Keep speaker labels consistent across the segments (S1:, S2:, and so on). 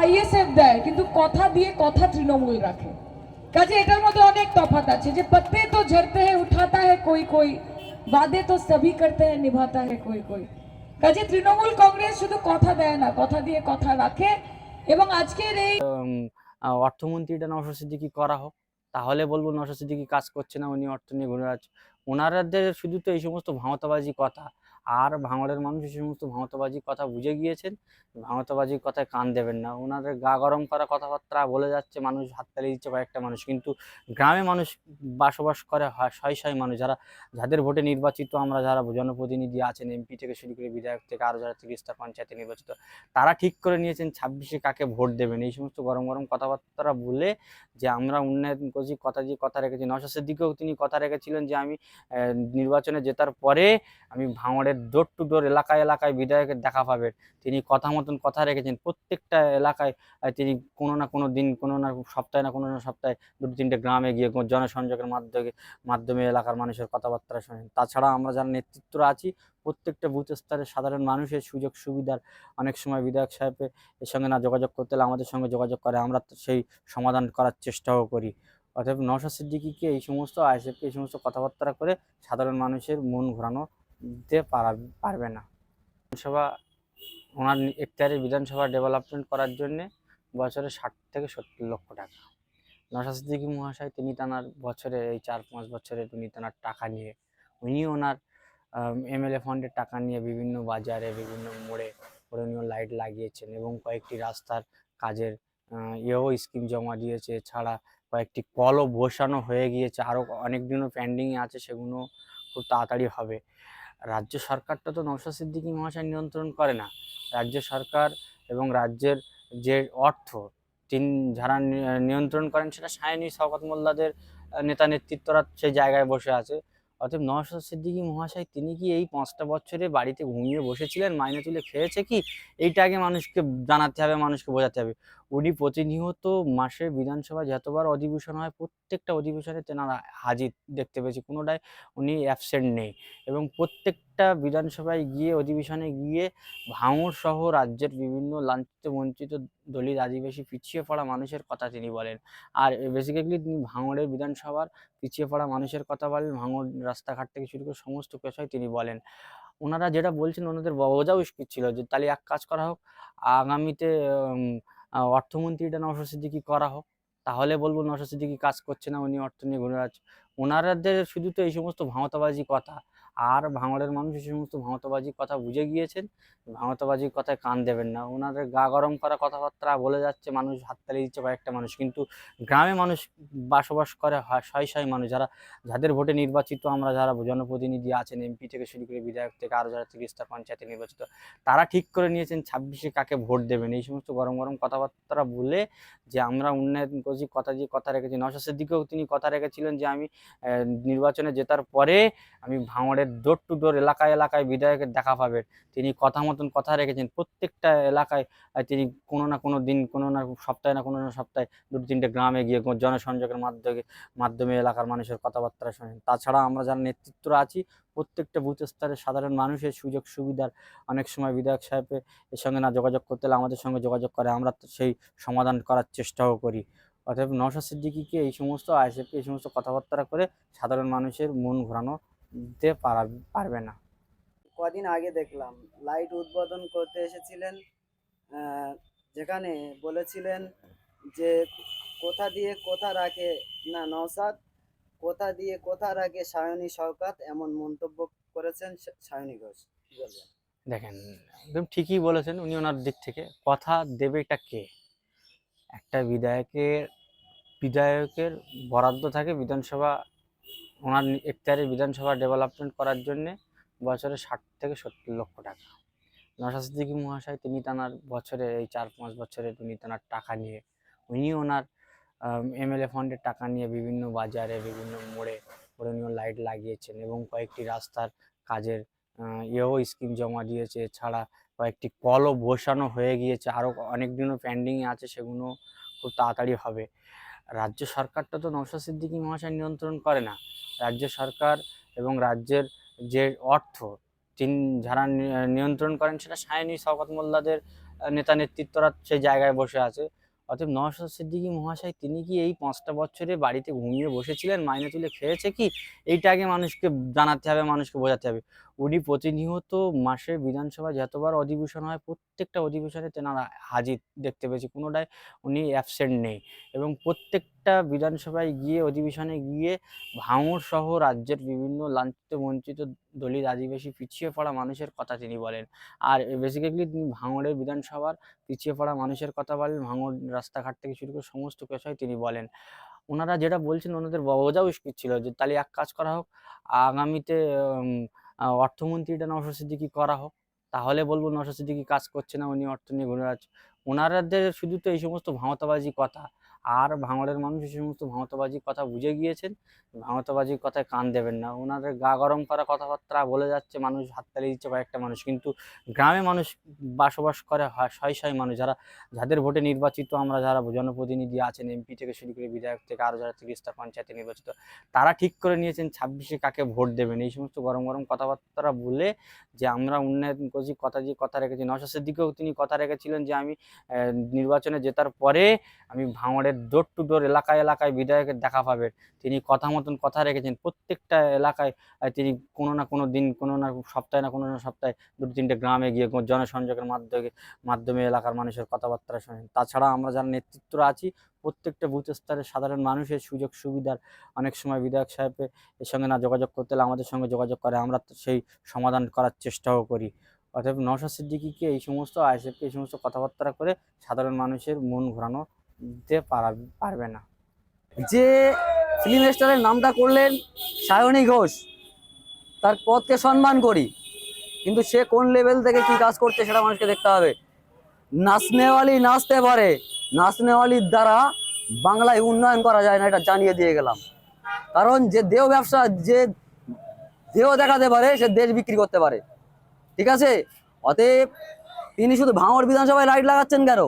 S1: ISF দেয়, কিন্তু কথা দিয়ে কথা তৃণমূল রাখে। কাজে এটার মধ্যে অনেক তফাৎ আছে যে পত্তে তো ঝরতে হ্যাঁ উঠাতা হ্যাঁ কই কই, বাদে তো সবই করতে হ্যাঁ নিভাতা হ্যাঁ কই কই। কাজে তৃণমূল কংগ্রেস শুধু কথা দেয় না, কথা দিয়ে কথা রাখে এবং আজকের এই
S2: অর্থমন্ত্রীটা নওশাদ সিদ্দিকি করা হোক, তাহলে বলব নওশাদ সিদ্দিকি কাজ করছে না, উনি অর্থ নিয়ে ঘুরে যাচ্ছে ওনারাদের শুধু তো এই সমস্ত ভাঁওতাবাজি কথা আর ভাঙড়ের মানুষ এই সমস্ত ভাঁওতাবাজি কথা বুঝে গিয়েছেন? ভাঁওতাবাজির কথায় কান দেবেন না। ওনাদের গা গরম করা কথাবার্তা বলে যাচ্ছে, মানুষ হাত হাততালি দিচ্ছে কয়েকটা মানুষ। কিন্তু গ্রামে মানুষ বসবাস করে হয়, শয় শয় মানুষ। যারা, যাদের ভোটে নির্বাচিত আমরা যারা জনপ্রতিনিধি আছেন, এমপি থেকে শুরু করে বিধায়ক থেকে আরও যারা তিরিশটা পঞ্চায়েতে নির্বাচিত, তারা ঠিক করে নিয়েছেন ছাব্বিশে কাকে ভোট দেবেন। এই সমস্ত গরম গরম কথাবার্তা বলে যে আমরা উন্নয়ন করছি, কথা দিয়ে কথা রেখেছি নশাসের দিকেও তিনি কথা রেখেছিলেন যে আমি নির্বাচনে জেতার পরে আমি ভাঙড়ের ডোর টু ডোর এলাকায় এলাকায় বিধায়কের দেখা পাবেন। তিনি কথা মতন কথা রেখেছেন। প্রত্যেকটা এলাকায় তিনি কোনো না কোনো দিন, কোনো না সপ্তাহে না কোনো না সপ্তাহে দুটো তিনটে গ্রামে গিয়ে জনসংযোগের মাধ্যমে মাধ্যমে এলাকার মানুষের কথাবার্তা শোনেন। তাছাড়া আমরা যারা নেতৃত্ব আছি, প্রত্যেকটা বুথ স্তরের সাধারণ মানুষের সুযোগ সুবিধার অনেক সময় বিধায়ক সাহেবের এর সঙ্গে না যোগাযোগ করতে হলে আমাদের সঙ্গে যোগাযোগ করে। আমরা সেই সমাধান করার চেষ্টাও করি। অর্থাৎ নওশাদ সিদ্দিকিকে এই সমস্ত, আইএসএফকে এই সমস্ত কথাবার্তা করে সাধারণ মানুষের মন ঘোরানো দিতে পারা পারবে না। বিধানসভা, ওনার এখতিয়ারে বিধানসভা ডেভেলপমেন্ট করার জন্যে বছরে ষাট থেকে সত্তর লক্ষ টাকা। সিদ্দিকী মহাশয় তিনি তানার বছরে, এই চার পাঁচ বছরে তিনি তানার টাকা নিয়ে উনি ওনার এমএলএ ফান্ডের টাকা নিয়ে বিভিন্ন বাজারে, বিভিন্ন মোড়ে করণীয় লাইট লাগিয়েছেন এবং কয়েকটি রাস্তার কাজের ইয়েও স্কিম জমা দিয়েছে। ছাড়া কয়েকটি কলও বসানো হয়ে গিয়েছে। আরও অনেক দিনও আছে, সেগুলো খুব তাড়াতাড়ি হবে। রাজ্য সরকারটা তো নৌশাদ সিদ্দিকী মহাশয় নিয়ন্ত্রণ করে না। রাজ্য সরকার এবং রাজ্যের যে অর্থ তিন যারা নিয়ন্ত্রণ করেন সেটা সায়নী, শওকত মোল্লাদের নেতা নেতৃত্বরা সেই জায়গায় বসে আছে। অতএব নওশাদ সিদ্দিকী মহাশয় তিনি কি এই পাঁচটা বছরে বাড়িতে ঘুমিয়ে বসেছিলেন, মাইনে তুলে খেয়েছে কি? এইটা আগে মানুষকে জানাতে হবে, মানুষকে বোঝাতে হবে। উনি প্রতিনিয়ত মাসে বিধানসভা যতবার অধিবেশন হয়, প্রত্যেকটা অধিবেশনে তেনারা হাজির দেখতে পেয়েছি। কোনোটায় উনি অ্যাবসেন্ট নেই এবং প্রত্যেকটা বিধানসভায় গিয়ে, অধিবেশনে গিয়ে ভাঙড় সহ রাজ্যের বিভিন্ন লাঞ্ছিত, বঞ্চিত দলিত আদিবাসী পিছিয়ে পড়া মানুষের কথা তিনি বলেন। আর বেসিক্যালি তিনি ভাঙড়ের বিধানসভার পিছিয়ে পড়া মানুষের কথা বলেন, ভাঙড় রাস্তাঘাট থেকে শুরু করে সমস্ত বিষয় তিনি বলেন। ওনারা যেটা বলছেন, ওনাদের বোঝাও উচিত ছিল যে, তাহলে এক কাজ করা হোক, আগামীতে অর্থমন্ত্রীটা নওশাদ সিদ্দিকি করা হোক, তাহলে বলব নওশাদ সিদ্দিকি কাজ করছে না, উনি অর্থ নিয়ে ঘুরে আছে ওনারাদের শুধু তো এই সমস্ত ভাঁওতাবাজি কথা আর ভাঙড়ের মানুষ এই সমস্ত ভাঁওতাবাজি কথা বুঝে গিয়েছেন। ভাঁওতাবাজির কথায় কান দেবেন না। ওনাদের গা গরম করা কথাবার্তা বলে যাচ্ছে, মানুষ হাততালি দিচ্ছে কয়েকটা মানুষ। কিন্তু গ্রামে মানুষ বসবাস করে শয় শয় মানুষ। যারা, যাদের ভোটে নির্বাচিত আমরা যারা জনপ্রতিনিধি আছেন, এমপি থেকে শুরু করে বিধায়ক থেকে আরও যারা তিরিশটা পঞ্চায়েতে নির্বাচিত, তারা ঠিক করে নিয়েছেন ছাব্বিশে কাকে ভোট দেবেন। এই সমস্ত গরম গরম কথাবার্তা বলে যে আমরা উন্নয়ন করছি, কথা দিয়ে কথা রেখেছি। নশাসের দিকেও তিনি কথা রেখেছিলেন যে আমি নির্বাচনে জেতার পরে আমি ভাঙড়ের ডোর টু ডোর এলাকায় এলাকায় বিধায়কের দেখা পাবেন তিনি কথা মতন কথা রেখেছেন। প্রত্যেকটা এলাকায় তিনি কোনো না কোনো দিন, কোনো না সপ্তাহে না কোনো না সপ্তাহে দুটো তিনটে গ্রামে গিয়ে জনসংযোগের মাধ্যমে মাধ্যমে এলাকার মানুষের কথাবার্তা শোনেন। তাছাড়া আমরা যারা নেতৃত্ব আছি, প্রত্যেকটা বুথ স্তরের সাধারণ মানুষের সুযোগ সুবিধার অনেক সময় বিধায়ক সাহেবের এর সঙ্গে না যোগাযোগ করতে হলে আমাদের সঙ্গে যোগাযোগ করে। আমরা সেই সমাধান করার চেষ্টাও করি। অর্থাৎ নওশাদ সিদ্দিকিকে এই সমস্ত, আইএসএফকে এই সমস্ত কথাবার্তা করে সাধারণ মানুষের মন ঘোরানো দিতে পারা পারবে না।
S3: কদিন আগে দেখলাম লাইট উদ্বোধন করতে এসেছিলেন যেখানে বলেছিলেন যে কোথা দিয়ে কোথা রাখে না নওসাদ কোথা দিয়ে কোথা রাখে সায়নী শওকাত এমন মন্তব্য করেছেন সায়নী ঘোষ।
S2: দেখেন একদম ঠিকই বলেছেন উনি ওনার দিক থেকে। কথা দেবে দেবেটা কে? একটা বিধায়কের বিধায়কের বরাদ্দ থাকে বিধানসভা ওনার এখতিয়ারে বিধানসভা ডেভেলপমেন্ট করার জন্যে বছরে ষাট থেকে সত্তর লক্ষ টাকা। নশা সিদ্দিকী মহাশয় তিনি তানার বছরে, এই চার পাঁচ বছরে তিনি তানার টাকা নিয়ে, উনি ওনার এমএলএ ফান্ডের টাকা নিয়ে বিভিন্ন বাজারে, বিভিন্ন মোড়ে করণীয় লাইট লাগিয়েছেন এবং কয়েকটি রাস্তার কাজের ইয়েও স্কিম জমা দিয়েছে। এছাড়া কয়েকটি কলও বসানো হয়ে গিয়েছে। আরও অনেক দিনও আছে, সেগুলো খুব তাড়াতাড়ি হবে। রাজ্য সরকারটা তো নৌশাদ সিদ্দিকী মহাশয় নিয়ন্ত্রণ করে না। রাজ্য সরকার এবং রাজ্যের যে অর্থ, তিন যারা নিয়ন্ত্রণ করেন সেটা সায়নী শওকত মোল্লাদের নেতা নেতৃত্বরা সেই জায়গায় বসে আছে। অতএব নওশাদ সিদ্দিকী মহাশয় তিনি কি এই পাঁচটা বছরে বাড়িতে ঘুমিয়ে বসেছিলেন, মাইনে তুলে খেয়েছে কি? এইটা আগে মানুষকে জানাতে হবে, মানুষকে বোঝাতে হবে। উনি প্রতিনিয়ত মাসে বিধানসভা যতবার অধিবেশন হয়, প্রত্যেকটা অধিবেশনে তেনারা হাজির দেখতে পেয়েছি। কোনোটায় উনি অ্যাবসেন্ট নেই এবং প্রত্যেকটা বিধানসভায় গিয়ে, অধিবেশনে গিয়ে ভাঙড় সহ রাজ্যের বিভিন্ন লাঞ্ছিত বঞ্চিত দলিত আদিবাসী পিছিয়ে পড়া মানুষের কথা তিনি বলেন। আর বেসিক্যালি তিনি ভাঙড়ের বিধানসভার পিছিয়ে পড়া মানুষের কথা বলেন, ভাঙড় রাস্তাঘাট থেকে শুরু করে সমস্ত বিষয় তিনি বলেন। ওনারা যেটা বলছেন, ওনাদের বোঝা উচিত ছিল যে, তাহলে এক কাজ করা হোক, আগামীতে অর্থমন্ত্রীটা নওশাদ সিদ্দিকী করা হোক, তাহলে বলব নওশাদ সিদ্দিকী কাজ করছে না, উনি অর্থ নিয়ে ঘুরে আছে ওনারাদের শুধু তো এই সমস্ত ভাঁওতাবাজি কথা আর ভাঙড়ের মানুষ এই সমস্ত ভাঁওতাবাজি কথা বুঝে গিয়েছেন, ভাঁওতাবাজির কথায় কান দেবেন না। ওনাদের গা গরম করা কথাবার্তা বলে যাচ্ছে, মানুষ হাততালি দিচ্ছে কয়েকটা মানুষ। কিন্তু গ্রামে মানুষ বসবাস করে হয়, শয় শয় মানুষ। যারা, যাদের ভোটে নির্বাচিত আমরা যারা জনপ্রতিনিধি আছেন, এমপি থেকে শুরু করে বিধায়ক থেকে আরও যারা তিরিশটা পঞ্চায়েতে নির্বাচিত, তারা ঠিক করে নিয়েছেন ছাব্বিশে কাকে ভোট দেবেন। এই সমস্ত গরম গরম কথাবার্তা বলে যে আমরা উন্নয়ন করছি, কথা যে কথা রেখেছি। নশাসের দিকেও তিনি কথা রেখেছিলেন যে আমি নির্বাচনে জেতার পরে আমি ভাঙড়ের ডোর টু ডোর এলাকায় এলাকায় বিধায়কের দেখা পাবেন। তিনি কথা মতন কথা রেখেছেন, প্রত্যেকটা এলাকায় তিনি কোনো না কোনো দিন, কোনো না সপ্তাহে না কোনো না সপ্তাহে দুটো তিনটে গ্রামে গিয়ে জনসংযোগের মাধ্যমে মাধ্যমে এলাকার মানুষের কথাবার্তা শোনেন। তাছাড়া আমরা যারা নেতৃত্ব আছি, প্রত্যেকটা বুথ স্তরের সাধারণ মানুষের সুযোগ সুবিধার অনেক সময় বিধায়ক সাহেবের এর সঙ্গে না যোগাযোগ করতে হলে আমাদের সঙ্গে যোগাযোগ করে, আমরা সেই সমাধান করার চেষ্টাও করি। অর্থাৎ নওশাদ সিদ্দিকিকে এই সমস্ত আইসেফকে এই সমস্ত কথাবার্তা করে সাধারণ মানুষের মন ঘোরানো পারা পারবে না।
S4: যে ফিল্ম স্টারের নামটা করলেন সায়নী ঘোষ, তার পদকে সম্মান করি, কিন্তু সে কোন লেভেল থেকে কি কাজ করছে সেটা মানুষকে দেখতে হবে। নাচনেওয়ালি নাচতে পারে নাচনেওয়ালির দ্বারা বাংলায় উন্নয়ন করা যায় না, এটা জানিয়ে দিয়ে গেলাম। কারণ যে দেহ ব্যবসা, যে দেহ দেখাতে পারে, সে দেশ বিক্রি করতে পারে। ঠিক আছে? অতএব তিনি শুধু ভাঙড় বিধানসভায় লাইট লাগাচ্ছেন কেন?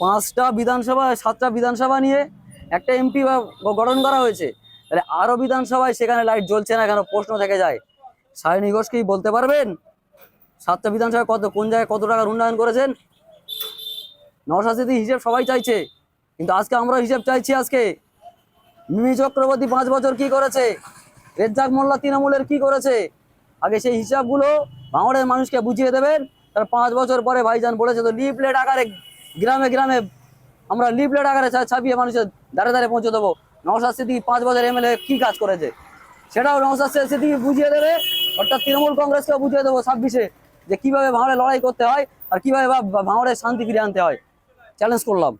S4: পাঁচটা বিধানসভা, সাতটা বিধানসভা নিয়ে একটা এমপি গঠন করা হয়েছে। তাহলে আরও বিধানসভায় সেখানে লাইট জ্বলছে না কেন? প্রশ্ন থেকে যায়। সায়নী ঘোষ কি বলতে পারবেন? সাতটা বিধানসভায় কত, কোন জায়গায় কত টাকার উন্নয়ন করেছেন? নবশাস্ত্রী হিসেব সবাই চাইছে। কিন্তু আজকে আমরা হিসেব চাইছি আজকে। মিমি চক্রবর্তী পাঁচ বছর কি করেছে? রেজ্জাক মোল্লা তৃণমূলের কি করেছে? আগে সেই হিসাবগুলো ভাঙড়ের মানুষকে বুঝিয়ে দেবেন। তার পাঁচ বছর পরে ভাইজান বলেছে, তো লিফলেট আকারে গ্রামে গ্রামে আমরা লিফলেট আকারে ছাপিয়ে মানুষের দাঁড়ে দাঁড়ে পৌঁছে দেবো। নওশাদ সিদ্দিকি পাঁচ বছর এমএলএ কি কাজ করেছে? সেটাও নওশাদ সিদ্দিকি বুঝিয়ে দেবে, অর্থাৎ তৃণমূল কংগ্রেসকে বুঝিয়ে দেবো ছাব্বিশে, যে কীভাবে ভাঙড়ে লড়াই করতে হয় আর কীভাবে ভাঙড়ে শান্তি ফিরিয়ে আনতে হয়। চ্যালেঞ্জ করলাম।